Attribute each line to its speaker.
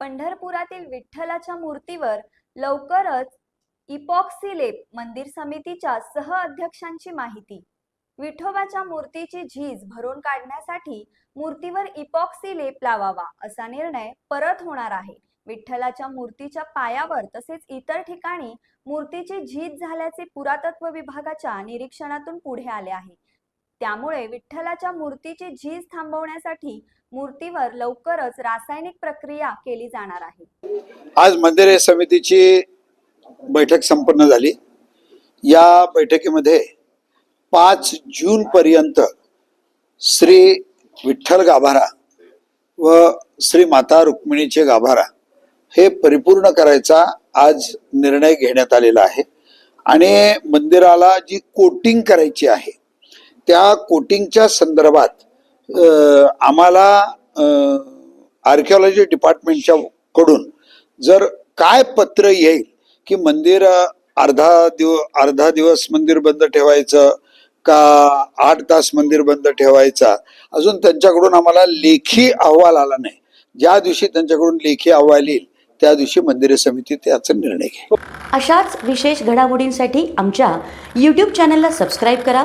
Speaker 1: पंढरपुरातील विठ्ठलाच्या मूर्तीवर लवकरच इपॉक्सी लेप मंदिर समितीच्या सह अध्यक्षांची माहिती. विठोबाच्या मूर्तीची झीज भरून काढण्यासाठी मूर्तीवर इपॉक्सी लेप लावावा असा निर्णय परत होणार आहे. विठ्ठलाच्या मूर्तीच्या पायावर तसेच इतर ठिकाणी मूर्तीची झीज झाल्याचे पुरातत्व विभागाच्या निरीक्षणातून पुढे आले आहे. त्यामुळे विठ्ठलाच्या मूर्तीची झीज थांबवण्यासाठी मूर्तीवर लवकरच रासायनिक प्रक्रिया केली जाणार आहे.
Speaker 2: आज मंदिरे समितीची बैठक संपन्न झाली. या बैठकीमध्ये पाच जून पर्यंत श्री विठ्ठल गाभारा व श्री माता रुक्मिणीचे गाभारा हे परिपूर्ण करायचा आज निर्णय घेण्यात आलेला आहे. आणि मंदिराला जी कोटिंग करायची आहे त्या कोटिंगच्या संदर्भात आम्हाला आर्किओलॉजी डिपार्टमेंटच्या कडून जर काय पत्र येईल की मंदिर अर्धा दिव अर्धा दिवस मंदिर बंद ठेवायचं का आठ तास मंदिर बंद ठेवायचा? अजून त्यांच्याकडून आम्हाला लेखी अहवाल आला नाही. ज्या दिवशी त्यांच्याकडून लेखी अहवाल येईल त्या दिवशी मंदिर समिती त्याचा निर्णय घेईल.
Speaker 3: अशाच विशेष घडामोडींसाठी आमच्या यूट्यूब चॅनलला सबस्क्राईब करा.